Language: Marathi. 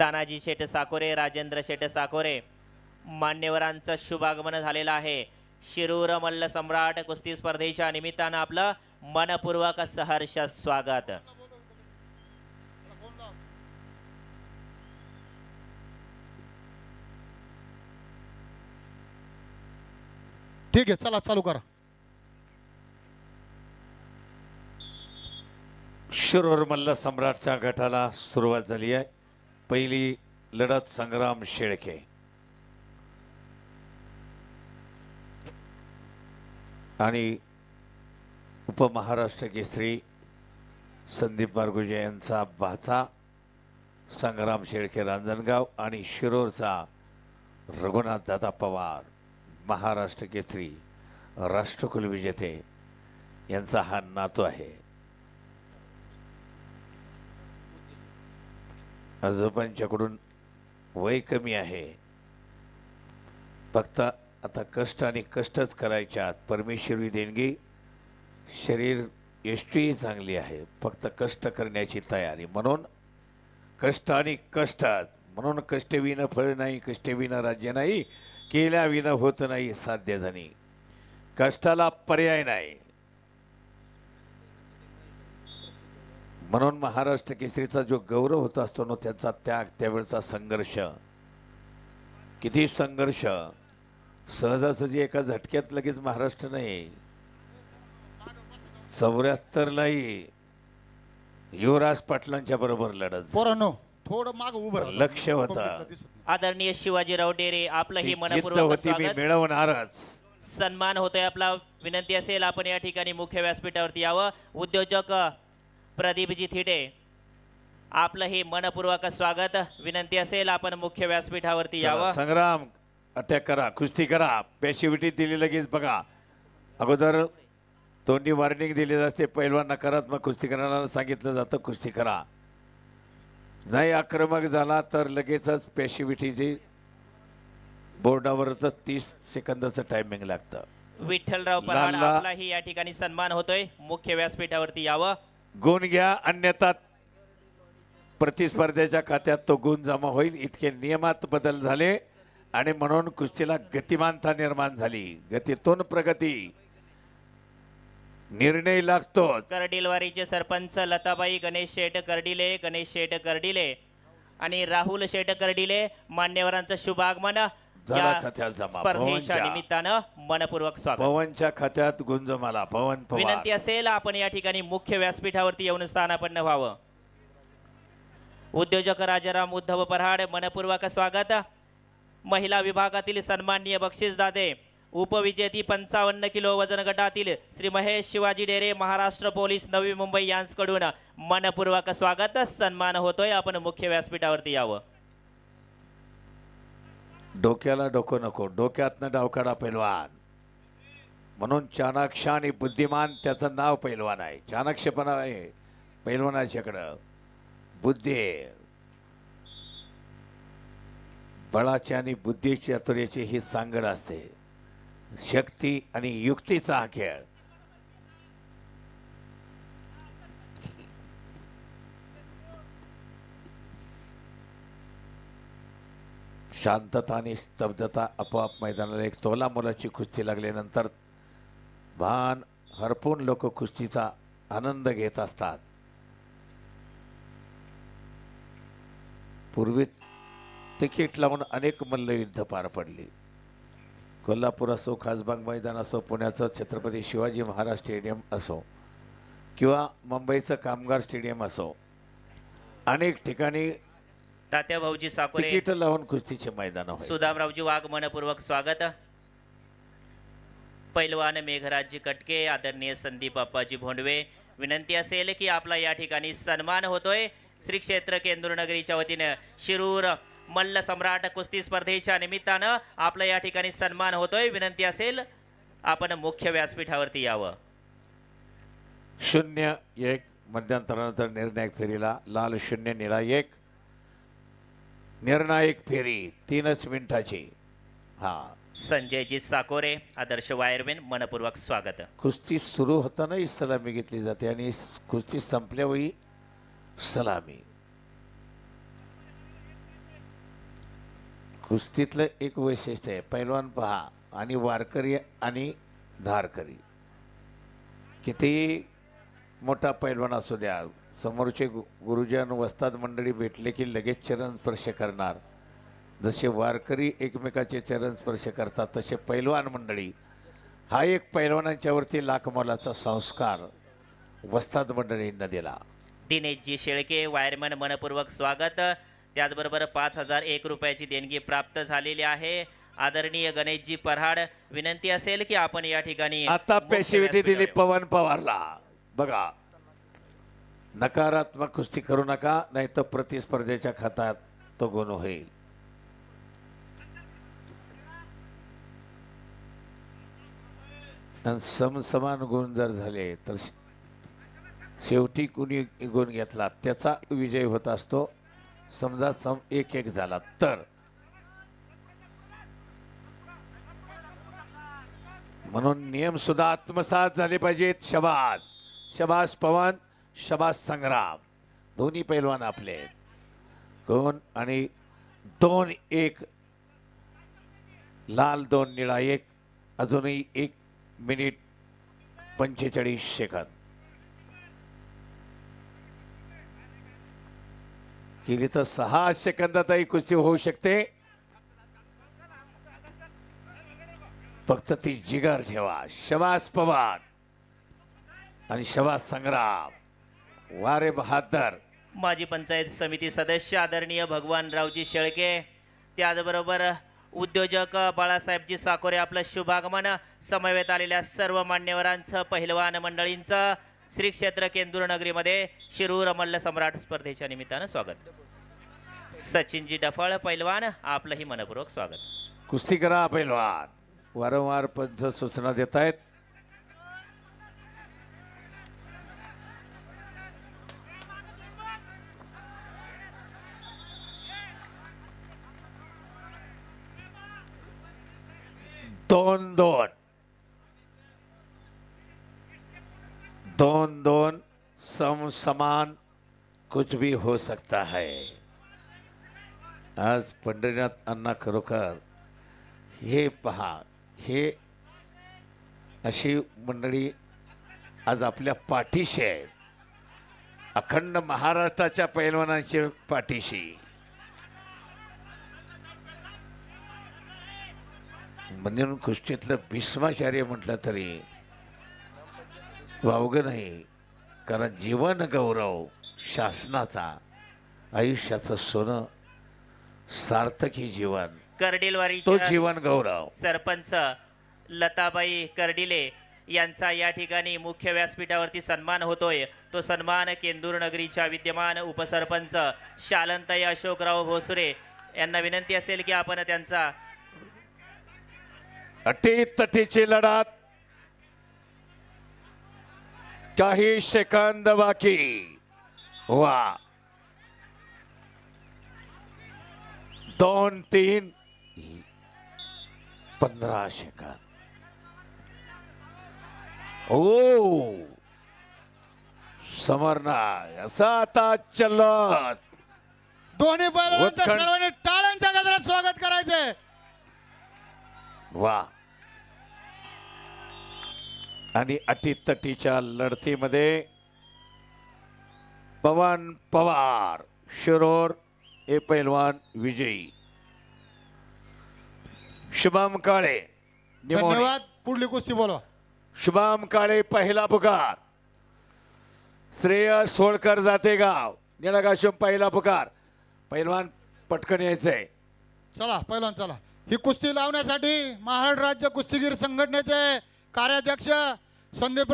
तानाजी शेठ साकोरे राजेंद्र शेठ साकोरे. मान्यवरांचं शुभागमन झालेलं आहे. शिरूर मल्ल सम्राट कुस्ती स्पर्धेच्या निमित्तानं आपलं मनपूर्वक सहर्ष स्वागत. ठीक आहे चला चालू करा. शिरोर मल्ल सम्राटच्या गटाला सुरुवात झाली आहे. पहिली लढत संग्राम शेळके. आणि उपमहाराष्ट्र केसरी संदीप मारगुजे यांचा भाचा संग्राम शेळके रांजणगाव आणि शिरोरचा रघुनाथ दादा पवार महाराष्ट्र केसरी राष्ट्रकुल विजेते यांचा हा नातू आहे. आजोबांच्याकडून वय कमी आहे. फक्त आता कष्ट आणि कष्टच करायच्यात. परमेश्वरी देणगी शरीर यष्टीही चांगली आहे. फक्त कष्ट करण्याची तयारी. म्हणून कष्ट आणि कष्टात म्हणून कष्टविनं फळ नाही कष्टविनं राज्य नाही केल्याविनं होत नाही साध्य धनी कष्टाला पर्याय नाही. म्हणून महाराष्ट्र केसरीचा जो गौरव होत असतो ना त्यांचा त्याग त्यावेळचा संघर्ष. किती संघर्ष? सहजासहजी एका झटक्यात लगेच महाराष्ट्र नाही. चौऱ्याहत्तरलाही युवराज पाटलांच्या बरोबर लढत. पोरांनो थोडं माग उभं. लक्ष होतं. आदरणीय शिवाजीराव डेरे आपलं ही मनपूर्वक होती मी स्वागत. मिळवणारच. सन्मान होतोय आपला. विनंती असेल आपण या ठिकाणी मुख्य व्यासपीठावरती यावं. उद्योजक प्रदीपजी थिटे आपलं हे मनपूर्वक स्वागत. विनंती असेल आपण मुख्य व्यासपीठावरती यावं. संग्राम अटॅक करा कुस्ती करा. पॅशिव्हिटी दिली लगेच बघा. अगोदर तोंडी वॉर्निंग दिली असते पैलवान नकारात्मक कुस्ती करण्याला सांगितलं जातं कुस्ती करा. नाही आक्रमक झाला तर लगेचच पॅशिव्हिटीची बोर्डावरच तीस सेकंदाचं टायमिंग लागतं. विठ्ठलराव पराड आपलाही या ठिकाणी सन्मान होतोय. मुख्य व्यासपीठावरती यावं. गुण घ्या अन्यथा प्रतिस्पर्ध्याच्या खात्यात तो गुण जमा होईल. इतके नियमात बदल झाले आणि म्हणून कुस्तीला गतिमानता निर्माण झाली. गतीतून प्रगती. निर्णय लागतो. कर्डिलवारीचे सरपंच लताबाई गणेश शेठ कर्डिले गणेश शेठ कर्डिले आणि राहुल शेठ कर्डिले मान्यवरांचं शुभागमन. झाला या खात्यात जमा. स्पर्धेच्या पवनच्या. निमित्तानं मनपूर्वक स्वागत. पवनच्या खात्यात गुण जमाला पवन पवार. विनंती असेल आपण या ठिकाणी मुख्य व्यासपीठावरती येऊन स्थानापन्न व्हावं. उद्योजक राजाराम उद्धव पराड मनपूर्वक स्वागत. महिला विभागातील सन्माननीय बक्षीसदाते उपविजेती पंचावन्न किलो वजन गटातील श्री महेश शिवाजी डेरे महाराष्ट्र पोलीस नवी मुंबई यांच्याकडून मनपूर्वक स्वागत. सन्मान होतोय आपण मुख्य व्यासपीठावरती यावं. डोक्याला डोकं नको. डोक्यातनं डावकाडा पैलवान. म्हणून चाणाक्ष आणि बुद्धिमान त्याचं नाव पैलवान आहे. चाणाक्षपणा आहे पैलवानाच्याकडं. बुद्धी आहे. बळाची आणि बुद्धी चातुर्याची ही सांगड असते. शक्ती आणि युक्तीचा हा खेळ. शांतता आणि स्तब्धता आपोआप मैदानाला एक तोला मुलाची कुस्ती लागल्यानंतर भान हरपून लोक कुस्तीचा आनंद घेत असतात. पूर्वी तिकीट लावून अनेक मल्लयुद्ध पार पडली. कोल्हापूर असो खासबाग मैदान असो पुण्याचं छत्रपती शिवाजी महाराज स्टेडियम असो किंवा मुंबईचं कामगार स्टेडियम असो अनेक ठिकाणी तात्या भाऊजी साकोरे तिकीट लावून कुस्तीचे मैदान सुदामरावजी वाघ मनपूर्वक स्वागत. पैलवान मेघराजजी कटके आदरणीय संदीप अप्पाजी भोंडवे विनंती असेल की आपला या ठिकाणी सन्मान होतोय. श्री क्षेत्र केंद्रनगरीच्या वतीनं शिरूर मल्ल सम्राट कुस्ती स्पर्धेच्या निमित्तानं आपला या ठिकाणी सन्मान होतोय. विनंती असेल आपण मुख्य व्यासपीठावरती यावं. शून्य एक मध्यंतरानंतर निर्णायक फेरीला लाल शून्य निळा एक. निर्णायक फेरी तीनच मिनिटाची. हा. संजयजी साकोरे आदर्श वायरमॅन मनपूर्वक स्वागत. कुस्ती सुरू होतानाही सलामी घेतली जाते आणि कुस्ती संपल्यावेळी सलामी. कुस्तीतलं एक वैशिष्ट्य आहे पैलवान पहा आणि वारकरी आणि धारकरी. किती मोठा पैलवान असू द्या समोरचे गु गुरुजन वस्ताद मंडळी भेटले की लगेच चरण स्पर्श करणार. जसे वारकरी एकमेकाचे चरण स्पर्श करतात तसे पैलवान मंडळी. हा एक पैलवानांच्यावरती लाख मोलाचा संस्कार वस्ताद मंडळींना दिला. दिनेशजी शेळके वायरमन मनपूर्वक स्वागत. त्याचबरोबर पाच हजार एक रुपयाची देणगी प्राप्त झालेली आहे. आदरणीय गणेशजी पऱ्हाड विनंती असेल की आपण या ठिकाणी आता पेशिविटी दिली पवन पवारला. बघा नकारात्मक कुस्ती करू नका नाही तर प्रतिस्पर्धेच्या खात्यात तो गुण होईल. आणि समसमान गुण जर झाले तर शेवटी कुणी गुण घेतला त्याचा विजय होत असतो. समजा सम एक एक झाला तर म्हणून नियम सुद्धा आत्मसात झाले पाहिजेत. शबाज शबाज पवन शबाज संग्राम. दोन्ही पैलवान आपले कोण? आणि दोन एक लाल दोन निळा एक अजूनही एक मिनिट पंचेचाळीस सेकंद. केली तर सहा सेकंदातही कुस्ती होऊ शकते. फक्त ती जिगर ठेवा. शबास पवार आणि शबास संग्राम. वारे बहादर. माजी पंचायत समिती सदस्य आदरणीय भगवानरावजी शेळके त्याचबरोबर उद्योजक बाळासाहेबजी साकोरे आपलं शुभागमन समवेत आलेल्या सर्व मान्यवरांचं पहिलवान मंडळींचं श्री क्षेत्र केंदूर नगरीमध्ये शिरूर मल्ल सम्राट स्पर्धेच्या निमित्तानं स्वागत. सचिनजी डफळ पैलवान आपलंही मनपूर्वक स्वागत. कुस्ती करा पैलवान वारंवार पंच सूचना देत आहेत दोन दोन दोन दोन सम समान कुछ भी हो सकता है। आज पंढरीनाथ अण्णा खरोखर हे पहा हे अशी मंडळी आज आपल्या पाठीशी आहेत. अखंड महाराष्ट्राच्या पैलवानांच्या पाठीशी. म्हणून कुस्तीतलं भीष्माचार्य म्हटलं तरी वावगं नाही कारण जीवन गौरव शासनाचा आयुष्याचं सोनं सार्थक ही जीवन तो कर्डिलवारीच्या जीवन गौरव. सरपंच लताबाई कर्डिले यांचा या ठिकाणी मुख्य व्यासपीठावरती सन्मान होतोय. तो सन्मान केंदूर नगरीच्या विद्यमान उपसरपंच शालंताई अशोकराव भोसरे यांना विनंती असेल की आपण त्यांचा अटीतटीची लढत काही सेकंद बाकी. वा. दोन तीन. पंधरा सेकंद. ओ. समरना असा आता चलत. दोन्ही बैलांचं सर्वांनी टाळ्यांच्या गजरात स्वागत करायचंय. वा. आणि अटीतटीच्या लढतीमध्ये पवन पवार शिरोर हे पैलवान विजयी. शुभम काळे. धन्यवाद. पुढली कुस्ती बोलवा. शुभम काळे पहिला पुकार. श्रेयस सोळकर जाते गाव. निळगाशुम पहिला पुकार. पैलवान पटकन यायचंय. चला पहिलवान चला. ही कुस्ती लावण्यासाठी महाराष्ट्र राज्य कुस्तीगीर संघटनेचे कार्याध्यक्ष संदीप